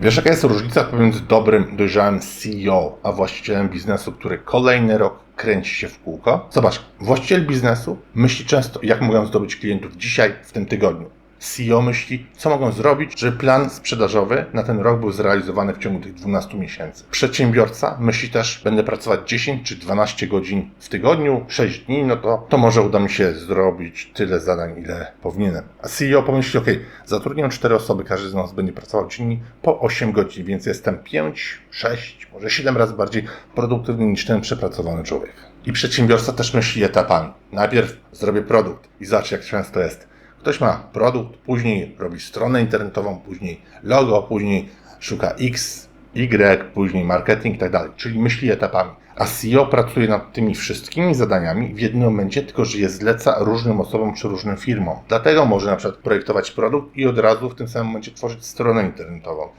Wiesz, jaka jest różnica pomiędzy dobrym, dojrzałym CEO, a właścicielem biznesu, który kolejny rok kręci się w kółko? Zobacz, właściciel biznesu myśli często, jak mogą zdobyć klientów dzisiaj, w tym tygodniu. CEO myśli, co mogą zrobić, żeby plan sprzedażowy na ten rok był zrealizowany w ciągu tych 12 miesięcy. Przedsiębiorca myśli też, będę pracować 10 czy 12 godzin w tygodniu, 6 dni, no to, to może uda mi się zrobić tyle zadań, ile powinienem. A CEO pomyśli, ok, zatrudniam 4 osoby, każdy z nas będzie pracował dziennie po 8 godzin, więc jestem 5, 6, może 7 razy bardziej produktywny niż ten przepracowany człowiek. I przedsiębiorca też myśli etapami. Najpierw zrobię produkt i zobacz, jak często jest. Ktoś ma produkt, później robi stronę internetową, później logo, później szuka X, Y, później marketing i tak dalej. Czyli myśli etapami. A CEO pracuje nad tymi wszystkimi zadaniami w jednym momencie, tylko że je zleca różnym osobom czy różnym firmom. Dlatego może na przykład projektować produkt i od razu w tym samym momencie tworzyć stronę internetową.